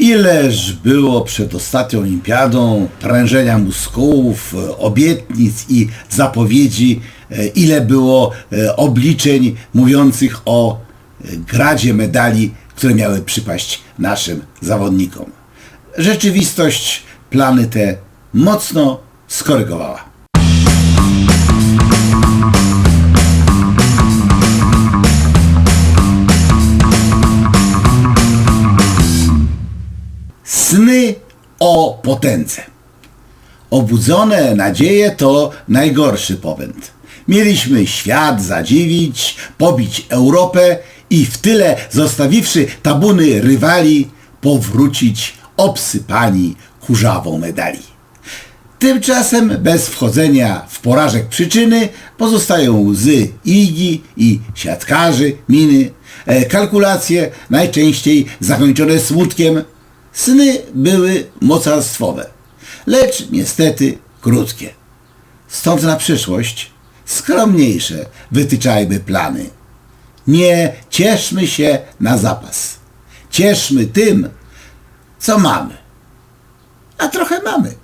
Ileż było przed ostatnią olimpiadą prężenia muskułów, obietnic i zapowiedzi, e, ile było e, obliczeń mówiących o e, gradzie medali, które miały przypaść naszym zawodnikom. Rzeczywistość plany te mocno skorygowała. Sny o potędze. Obudzone nadzieje to najgorszy popęd. Mieliśmy świat zadziwić, pobić Europę i w tyle, zostawiwszy tabuny rywali, powrócić obsypani kurzawą medali. Tymczasem bez wchodzenia w porażek przyczyny pozostają łzy igi i siatkarzy, miny, e, kalkulacje najczęściej zakończone smutkiem. Sny były mocarstwowe, lecz niestety krótkie. Stąd na przyszłość skromniejsze wytyczajmy plany. Nie cieszmy się na zapas. Cieszmy tym, co mamy. A trochę mamy.